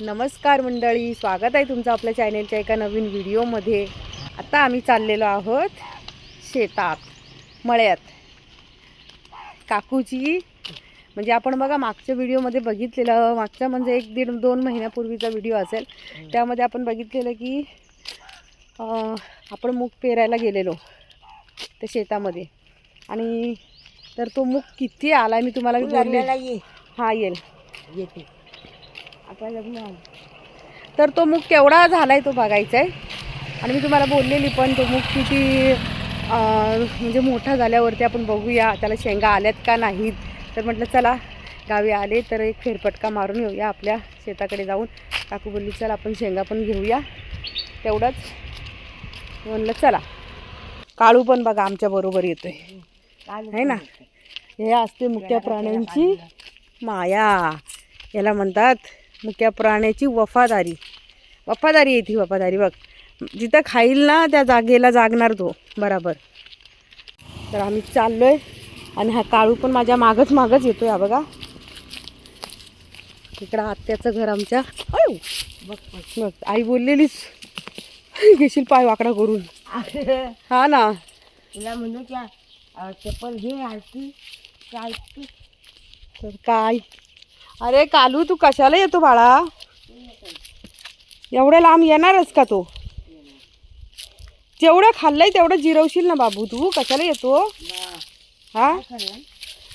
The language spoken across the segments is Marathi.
नमस्कार मंडळी स्वागत आहे तुमचं आपल्या चॅनेलच्या एका नवीन व्हिडिओमध्ये. आता आम्ही चाललेलो आहोत शेतात मळ्यात. काकूची म्हणजे आपण बघा मागच्या व्हिडिओमध्ये बघितलेलं मागच्या म्हणजे एक दीड दोन महिन्यापूर्वीचा व्हिडिओ असेल. त्यामध्ये आपण बघितलेलं की आपण मूग पेरायला गेलेलो त्या शेतामध्ये. आणि तर तो मूग किती आला मी तुम्हाला ये हा येईल. येते. आता लग्न. तर तो मूग केवढा झालाय तो बघायचा आहे आणि मी तुम्हाला बोललेली पण तो मूग किती म्हणजे मोठा झाल्यावरती आपण बघूया त्याला शेंगा आल्यात का नाहीत. तर म्हटलं चला गावी आले तर एक फेरफटका मारून येऊया आपल्या शेताकडे जाऊन. काकू बोलली चल आपण शेंगा पण घेऊया. तेवढंच. म्हणलं चला. काळू पण बघा आमच्या बरोबर येतोय. आहे ना? हे असते मुक्या प्राण्यांची माया. याला म्हणतात मुक्या प्राण्याची वफादारी. वफादारी येते वफादारी बघ. जिथं खाईल ना त्या जागेला जागणार तो. बराबर. तर आम्ही चाललोय. आणि हा काळू पण माझ्या मागच मागच येतोय हा बघा. इकडं आत्याचं घर आमच्या. अयो बघ बघ आई बोललेलीच. घेशील पाय वाकडा करून. हा ना. तिला म्हणू त्या चप्पल घे आरती चालती तर काय? अरे कालू तू कशाला येतो बाळा? एवढ्या लांब येणारच का तो? जेवढं खाल्लंय तेवढं जिरवशील ना बाबू तू. कशाला येतो? हा?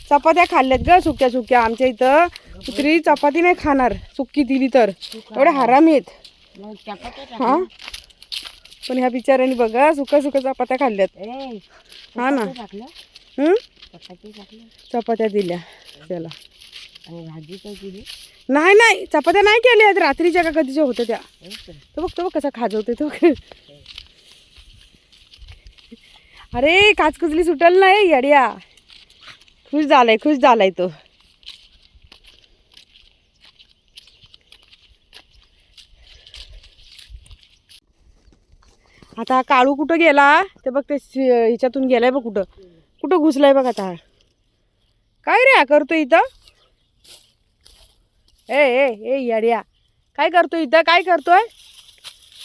चपात्या खाल्ल्यात ग सुक्या सुक्या. आमच्या इथं कुत्री चपाती नाही खाणार. सुक्की दिली तर. एवढे हराम टाक. हा? पण ह्या बिचाऱ्यांनी बघा सुक्या सुक्या चपात्या खाल्ल्यात. हा ना. चपात्या दिल्या. चला. आणि भाजी काय केली? नाही नाही. चपात्या नाही केल्या आहेत. रात्रीच्या का कधीच्या होत्या त्या? हो? तो बघ तो बघ कसा खाजवतोय तो. अरे काचकुचली सुटल नाही येड्या. खुश झालाय खुश झालाय तो. आता काळू कुठं गेला? ते बघ ते ह्याच्यातून गेलाय बघ कुठं. कुठं घुसलाय बघ आता. काय रे करतोय इथं? ए ए ए येड्या. काय करतो इथं? काय करतोय?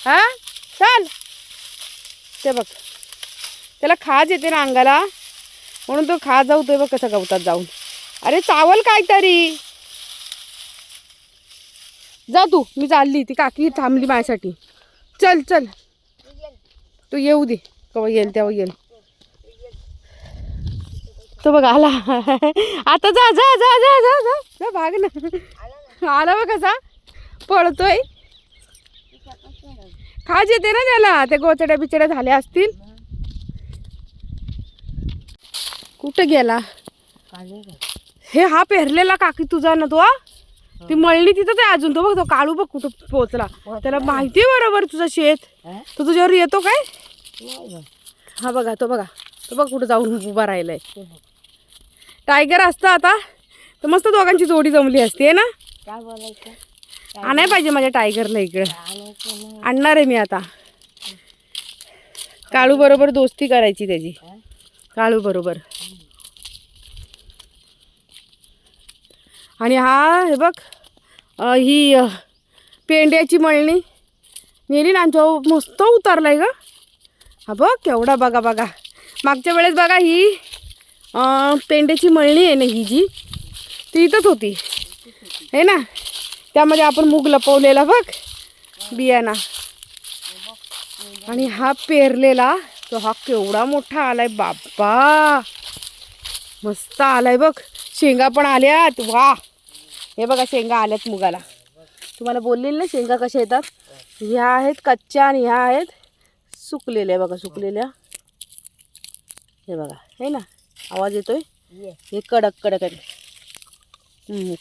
हा? चाल. ते बघ. त्याला खाज येते ना अंगाला. म्हणून तो खा जाऊतोय बघ कसं गवतात जाऊन. अरे चावल काहीतरी जा तू. मी चालली. ती काकी थांबली माझ्यासाठी. चल चल. तू येऊ दे. केव्हा येईल तेव्हा येईल. तो बघ आला. आता जा जा जा जा जा जा. जा भाग ना. आला बघ कसा. पळतोय. खाज येते ना त्याला. ते गोचड्या बिचड्या झाल्या असतील. कुठं गेला? हे हा पेरलेला काकी तुझा ना तो ती मळणी तिथंच आहे अजून तो बघ तो काळू बघ कुठं पोचला त्याला माहिती बरोबर तुझं शेत? तो तुझ्यावर येतो काय. हा बघा तो बघा. तो बघ कुठं जाऊन उभा राहिलाय. ते. टायगर असतं आता. तर मस्त दोघांची जोडी जमली असती आहे ना? काय बोलायचं? आणाय पाहिजे माझ्या टायगरला इकडं. आणणार आहे मी आता. काळू बरोबर दोस्ती करायची त्याची? काळू बरोबर. आणि हा हे बघ ही पेंड्याची मळणी. नेली ना तो मस्त उतरलाय ग. हा बघ केवढा बघा बघा. मागच्या वेळेस बघा ही पेंड्याची मळणी आहे ना ही जी ती इथंच होती. है ना? त्यामध्ये आपण मूग लपवलेला बघ बियाणा. आणि हा पेरलेला तो हा केवढा मोठा आलाय बाप्पा! मस्त आलाय बघ. शेंगा पण आल्यात. वा! हे बघा शेंगा आल्यात मुगाला. तुम्हाला बोललेलं ना शेंगा कशा येतात? ह्या आहेत कच्च्या आणि ह्या आहेत सुकलेल्या बघा सुकलेल्या. हे बघा हे ना? आवाज येतोय. हे कडक कडक आहे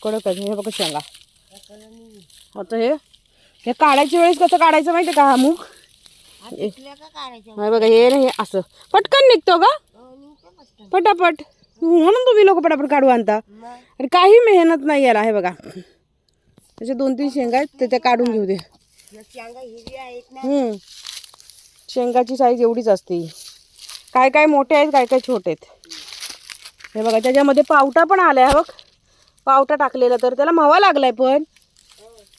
कडक आहे. हे बघा शेंगा आता हे हे काढायच्या वेळेस कसं काढायचं माहिती का हा मूग? हा का हे बघा हे ना हे असं. पटकन निघतो का हो, पटकन. पटापट. म्हणून तुम्ही लोक पटापट काढू आणता. अरे काही मेहनत नाही याला हे बघा. त्याचे दोन तीन शेंगा आहेत ते ते काढून घेऊ दे. शेंगाची साईज एवढीच असते. काय काय मोठे आहेत काय काय छोटे आहेत. हे बघा त्याच्यामध्ये पावटा पण आलाय बघ. पावटा टाकलेला तर त्याला मावा लागलाय पण.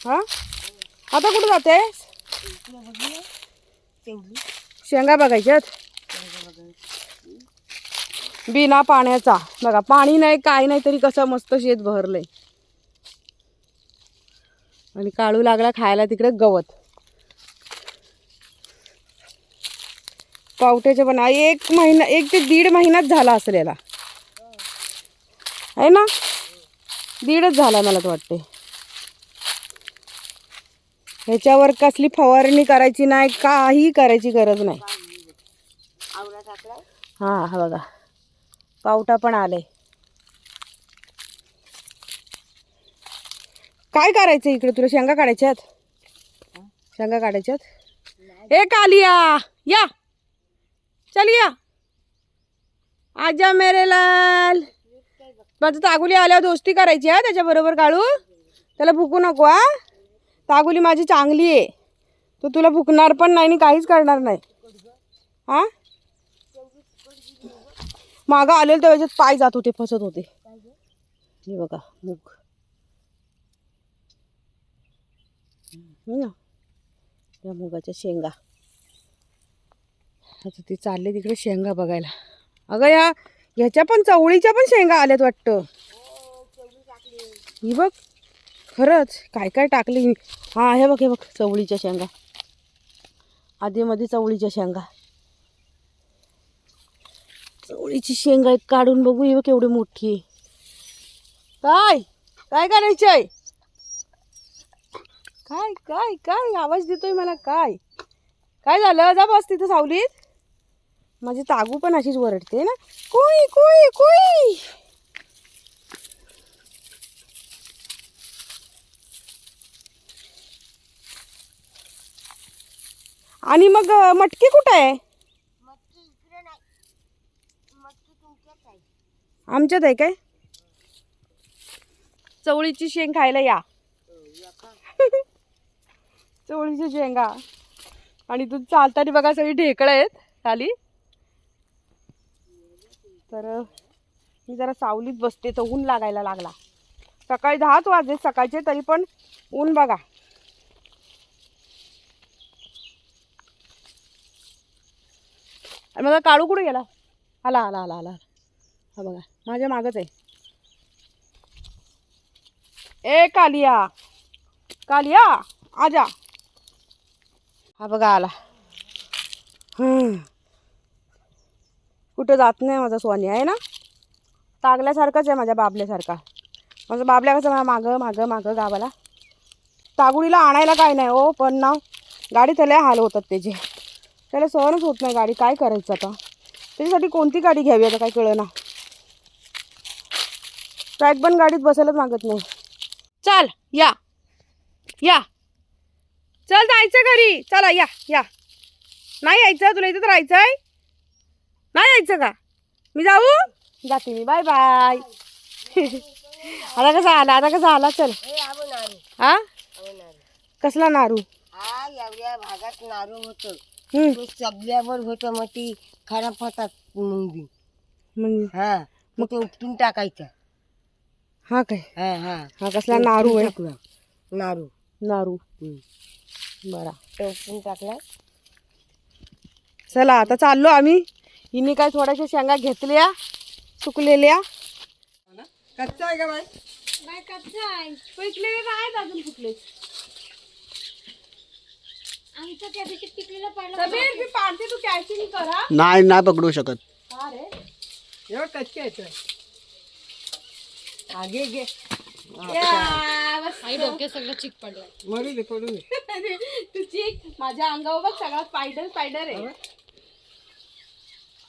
हा? आता कुठं जाते शेंगा बघायच्यात बिना पाण्याचा. बघा पाणी नाही काय नाही तरी कसं मस्त शेत भरलंय. आणि काळू लागला खायला तिकडे गवत. पावट्याचे पण एक महिना एक ते दीड महिनाच झाला असलेला. आहे ना? दीडच झाला मला तर वाटते ह्याच्यावर कसली फवारणी करायची नाही काही करायची गरज नाही. हा हा बघा. पावटा पण आले काय करायचं इकडे तुला? शेंगा काढायच्यात शेंगा काढायच्यात ए कालिया! या! चल या! आजा मेरे लाल! माझं तागुली आल्यावर दोस्ती करायची हा त्याच्याबरोबर काढू त्याला भुकू नको हा. तागुली माझी चांगली आहे. तो तुला भुकणार पण नाही आणि काहीच करणार नाही. हा? मागं आलेलं तेव्हा याच्यात पाय जात होते फसत होते. हे बघा मूग ना या मुगाच्या शेंगा. आता ती चालले तिकडे शेंगा बघायला. अगं या ह्याच्या पण चवळीच्या पण शेंगा आल्यात वाटतं. ही बघ खरंच काय काय टाकली. हा हे बघ हे बघ चवळीच्या शेंगा. आधीमध्ये चवळीच्या शेंगा. चवळीची शेंगा एक काढून बघू. ही बघ एवढी मोठी काय? काय करायचंय आहे काय काय काय? आवाज देतोय मला काय? काय झालं? जा बस तिथं सावलीत. माझी तागू पण अशीच वरडते ना. कोई कोई कोई! आणि मग मटकी कुठं आहे. आमच्यात आहे काय? चवळीची शेंग खायला या. चवळीची शेंगा. आणि तू चालताना बघा सगळी ढेकळं आहेत खाली. तर मी जरा सावलीत बसते तर ऊन लागायला लागला. सकाळी दहाच वाजले सकाळचे तरी पण ऊन बघा. आणि माझा काळू कुठे गेला? आला आला आला आला हा बघा माझ्या मागच आहे. ए कालिया. कालिया आजा हा बघा आला. हम्म. कुठं जात नाही माझा सोनी आहे ना? तागल्यासारखाच आहे माझ्या बाबल्यासारखा. माझं बाबल्या कसं मला मागं मागं मागं गावाला. तागुडीला आणायला काय नाही हो पण ना गाडी त्याला हाल होतात त्याचे. त्याला सहनच होत नाही गाडी काय करायचं आता? त्याच्यासाठी कोणती गाडी घ्यावी आता काय कळना. ट्रॅक पण गाडीत बसायलाच मागत नाही. चल या. या. चल जायचं घरी. चला या या. नाही यायचं तुला इथं राहायचं आहे नाही यायचं का? मी जाऊ? जाते मी. Bye bye. आता कसा आला? आता कसा आला? चल. हे हा कसला नारू? हा एवढ्या भागात नारू होतं. तो चबल्यावर होतं मग ती खराब होतात मुंगी. म्हणजे हा मग ते उपटून टाकायचं. हा काय? हा हा. हा कसला नारू आहे? टाकलं. नारू. नारू. बरा. ते उपटून टाकला. चला आता चाललो आम्ही. हिने काय थोड्याशा शेंगा घेतल्या सुकलेल्या. कच्चा आहे का बाई? नाही कच्चा आहे. पिकलेले अजून कुठले. समीर मी पाडते तू कॅचिंग करा. नाही नाही पकडू शकत. हा रे. एवढं कच्चे आहेत आगे या, बस. मरू दे पडू दे. तू चिक. माझ्या अंगावर बघ सगळा स्पायडर स्पायडर आहे.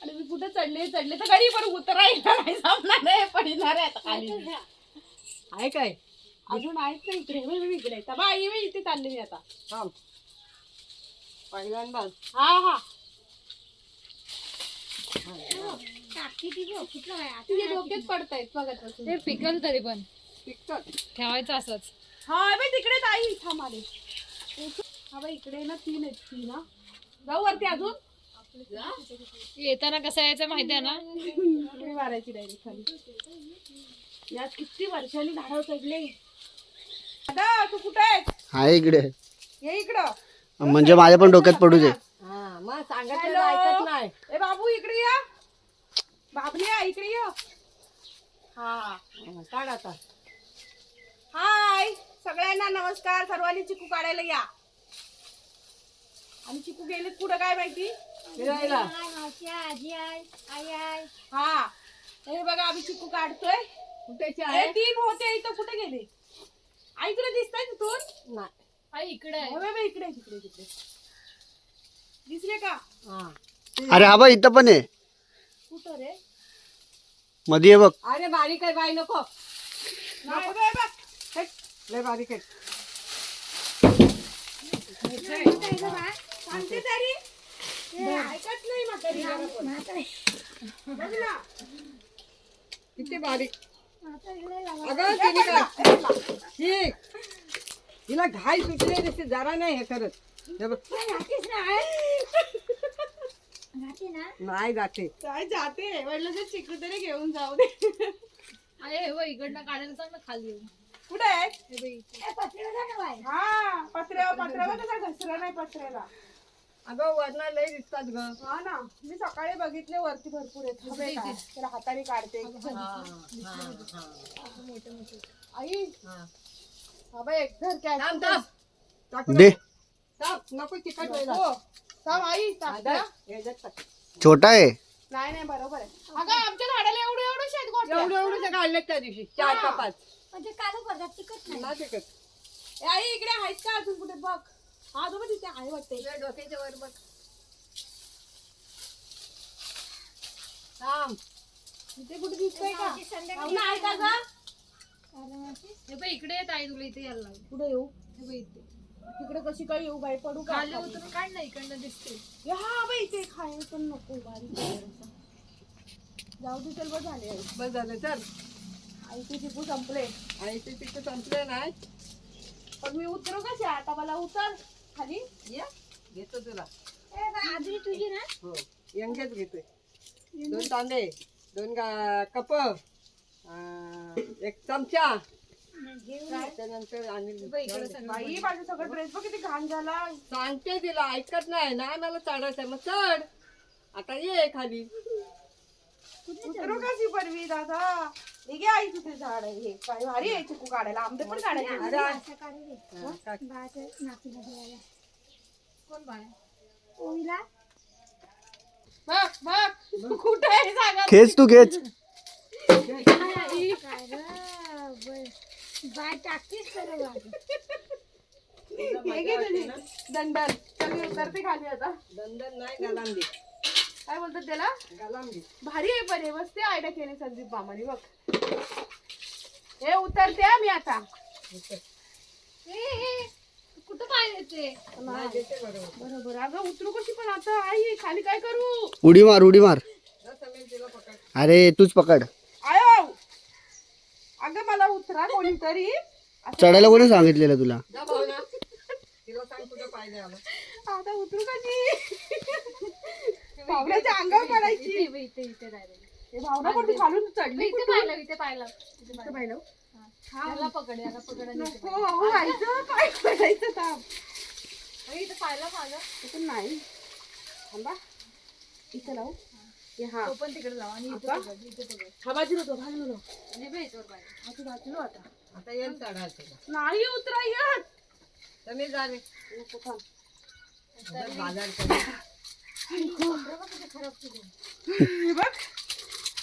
आणि मी कुठे चढले चढले तर गाडी पण उतरायला नाही जमणार आहे पडणार आहे. आता खाली आहे काय? अजून आहेत ना इकडे? बघ, बघ इकडे. तर बाई मी इथे चालले मी आता. थांब. पहिल्यांदा हा हा. तुझ्या डोक्यात पडतायत बघत. ते पिकल तरी पण. टिकतात ठेवायचं असंच. हा बाई तिकडे ताई थांब आले. हा बाई इकडे ना तीन आहेत तीन हा. जाऊ वरती अजून. येताना कसं यायचं माहिती आहे ना? मारायची डायरेक्ट खाली. यात किती वर्षांनी झाडं चढले. दादा तू कुठे आहेस? आहे इकडे. म्हणजे माझ्या पण डोक्यात पडू दे. हा मग सांगितलं ऐकत नाही. ए बाबू इकडे या. बाबल्या इकडे ये. हा. हा, काढ आता. हाय. सगळ्यांना नमस्कार. सर्वांनी चिकू काढायला या. आणि चिकू गेलेत कुठं काय माहिती? फिरायला हा। हे बघा आम्ही चिकू काढतोय? कुठेची हे आहे तीन होते इथं कुठे गेले? आईकडे दिसताय तिथून नाही. आई इकडे आहे. हो, बे, बे, इकडे तिकडे तिकडे दिसले का? हा. अरे हा बा इथं पण आहे. कुठं रे? मध्ये आहे बघ. अरे बारीक आहे बाई नको. बे. हे, लय बारीक आहे. सांगते तरी. किती बारीक. अगं तिने काय ठीक हिला घाई सुटली दिसते जरा नाही हे करत. हे बघ. नाही जाते काय जाते. म्हटलं तर चिकू तरी घेऊन जाऊ दे. आई हे बघ इकडनं काढायला सांग ना खाली येऊन. कुठे आहे? हे बघ इथे. हा पत्र्या पत्र्यावर कसा घसरा नाही पत्र्याला. अगं वरना लय दिसतात ग. हा ना. मी सकाळी बघितले वरती भरपूर हवे काय त्याला हाताने काढते. आई. हा. बाई एक धर काय थांब, थांब. टाकू दे. नको. थांब, नको चिकट व्हायला. हो. थांब आई टाक. छोटा आहे. नाही नाही बरोबर आहे. अगं आमच्या झाडाला एवढं एवढं शेत गोट्या. एवढं एवढं काढले त्या दिवशी. चार का पाच म्हणजे कालू पडतात तिकट ना चिकट ए, आई इकडे आहेत का अजून कुठे? बघ. हा तो बघ तिथे आहे वाटते डोक्याच्या वर बघ. थांब. तिथे कुठे दिसतोय का? संध्याकाळी पाहुणा आहे का ग. हे बघ इकडे येत आई तुला इथे यायला लागलं. कुठे येऊ? हे बघ इथे. तिकडे कशी काय येऊ? बाई पडू का? खाली उतरून काढ ना इकडनं दिसते ए, हा बाई ते खाय पण नको बारीक आहे जरासा. जाऊ दे चल बघ झाले. आई. बस झालं चल. आई ती चिपू संपले. आणि ते तिकडे संपले नाही पण मी उतरू कशी? आता मला उतर. खाली? ये. घेतो तुला. आधी तुझी ना? हो. यंगेच घेतोय. दोन कांदे दोन गा- कप अं, एक चमचा. त्यानंतर आणि बाई माझा सगळं ड्रेस बघ किती घाण झाला सांगते तिला ऐकत नाही. नाही मला चढायचंय. मग चढ. आता ये खाली. उतरू कशी परवी दादा. हे घे आई तुझे झाड आहे. हे काय भारी आहे चिकू काढायला. आंबे पण काढायचे कोण बाय ओवीला? बघ बघ. कुठे आहे जागा? खेच तू खेच. काय रे, बर. बाय टाकतीस तर बाय. हे घे तुझी. दंडल. चल मी उतरते खाली आता. दंदन नाही गलांडी काय बोलतात त्याला? भारी आहे पण हे मस्त आयडिया केली संदीप मामाने बघ. हे उतरते हा मी आता. कुठं पाय देते बरोबर. बरोबर. अगं उतरू कशी पण आता? आई खाली काय करू? उडी मार उडी मार. अरे तूच पकड. आयो! अगं मला उतरा कोणीतरी चढायला कोणी सांगितलेलं तुला? आता उतरू कशी? पावण्याच्या अंगावर पडायची. हे भावना पण खालून चढली इथे पाहिलं इथे पाहिलं. इथे पाहिलं. याला पकड याला पकड नको अहो, जायचं काय करायचं थांब. पाहिलं. अरे, इथे पाहिलं माझं. ते पण नाही. थांबा. इथं लावू. हे. तो पण तिकडे जाऊ आणि इथे आता? पकड इथे पकड. हा बाजूला तो बाजूला आणि बघ याच्यावर पाहिलं हा तू बाजूला आता. आता येईल चढायचं. नाही उतरा येत नको थांब. जा बाजार. हे बघ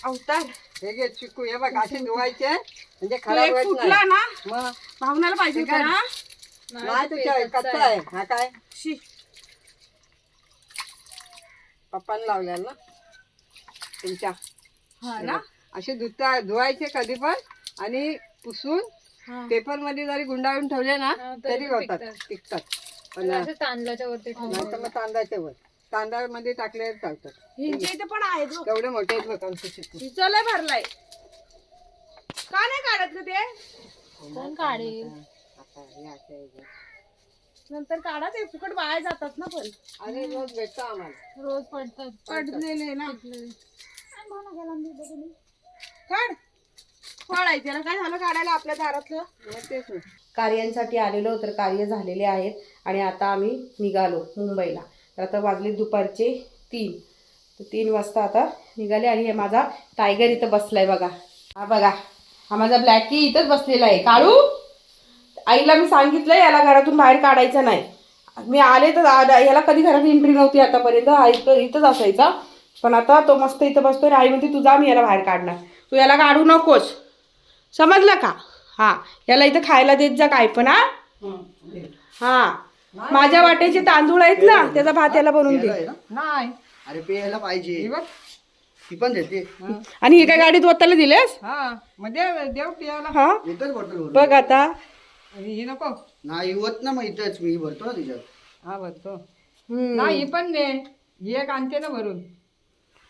अवतार. हे घे चिकू हे बघ असे धुवायचे. म्हणजे तो खराब एक होत फुटला नाही. ना मग? भावनाला पाहिजे होता ना. नाही तुझ्या कच्चा आहे. हा काय? शी. पप्पाने लावलेला ना? तुमच्या. हा ना? असे धुता धुवायचे कधी पण आणि पुसून हा. पेपरमध्ये जरी गुंडाळून ठेवले ना हा, तरी तरी होतात टिकतात. पण असं तांदळाच्या वरती नाही तर मग तांदळाच्या वर. तांदळामध्ये टाकले चालतात. इथे पण आहे जो तेवढे मोठे आहेत बघ आमचे चिकू. हिचोला भरलाय. का नाही काढत ग ते? कोण काढेल? आता हे असे आहे बघ. नंतर काढा ते फुकट वाया जातात ना पण. अरे रोज भेटतो आम्हाला. रोज पडतात. पडलेले ना. काढ. फळ आहे त्याला. काय झालं काढायला आपल्या दारातलं? मग तेच ना. कार्यांसाठी आलेलो तर कार्य झालेले आहेत आणि आता आम्ही निघालो मुंबईला. तर आता वाजले दुपारचे तीन. तर तीन वाजता आता निघाले आणि हे माझा टायगर इथं बसलाय बघा. हा बघा हा माझा ब्लॅकी इथंच बसलेला आहे. काढू आईला मी सांगितलं याला घरातून बाहेर काढायचं नाही. मी आले तर याला कधी घरात एंट्री नव्हती आतापर्यंत हा इथं इथंच असायचा. पण आता तो मस्त इथं बसतोय आई म्हणते तू जा मी याला बाहेर काढणार. तू याला काढू नकोस. समजलं का? हा याला इथं खायला देत जा काय पण हा? हा. माझ्या वाट्याचे तांदूळ आहेत ना त्याचा भात याला बनवून दे. नाही. अरे प्यायला हे पाहिजे बघ. ती पण देते. आणि हे काय गाडीत ओतायला दिलेस? हा. देव पियाला हा? येतच बॉटल बघ आता. आणि ही नको. नाही होत ना मग इथंच. मी भरतो ना तिच्यात. हा भरतो. नाही ही पण दे. ही एक आणते ना भरून.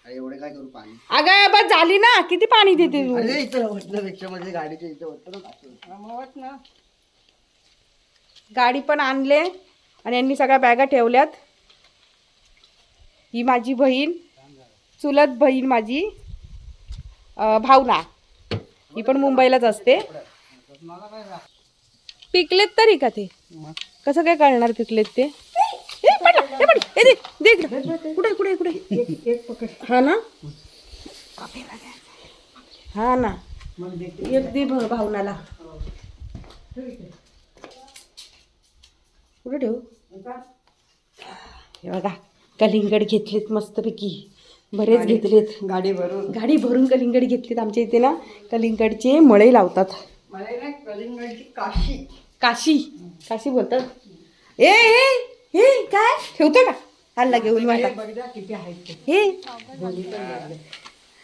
अरे एवढे काय करू पाणी? अगं बस झाली ना. किती पाणी देते तू? अरे इथं म्हटलं रिक्षामध्ये गाडीच्या इथं. हा, होत ना. गाडी पण आणले. आणि यांनी सगळ्या बॅगा ठेवल्यात. ही माझी बहीण चुलत बहीण माझी भावना. ही पण मुंबईलाच असते. पिकलेत तरी का ते? कसं काय कळणार पिकलेत ते? कुठे कुठे कुठे? हा ना? हा ना. एक दे भावनाला. कुठे ठेवू? हे बघा कलिंगड घेतलेत मस्तपैकी. बरेच घेतलेत. गाडी भरून. गाडी भरून कलिंगड घेतलीत आमच्या इथे ना. कलिंगडचे मळे लावतात. कलिंगडची काशी. काशी. काशी बोलतात. ए ए हे काय? ठेवतो का? हल्ला घेऊन मला बघा किती आहेत ते. हे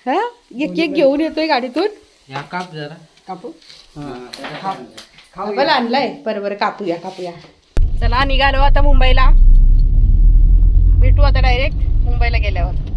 हा? एक एक घेऊन येतोय गाडीतून. कापू आपण आणलाय. बरोबर कापूया कापूया. चला निघालो आता मुंबईला. भेटू आता डायरेक्ट मुंबईला गेल्यावर.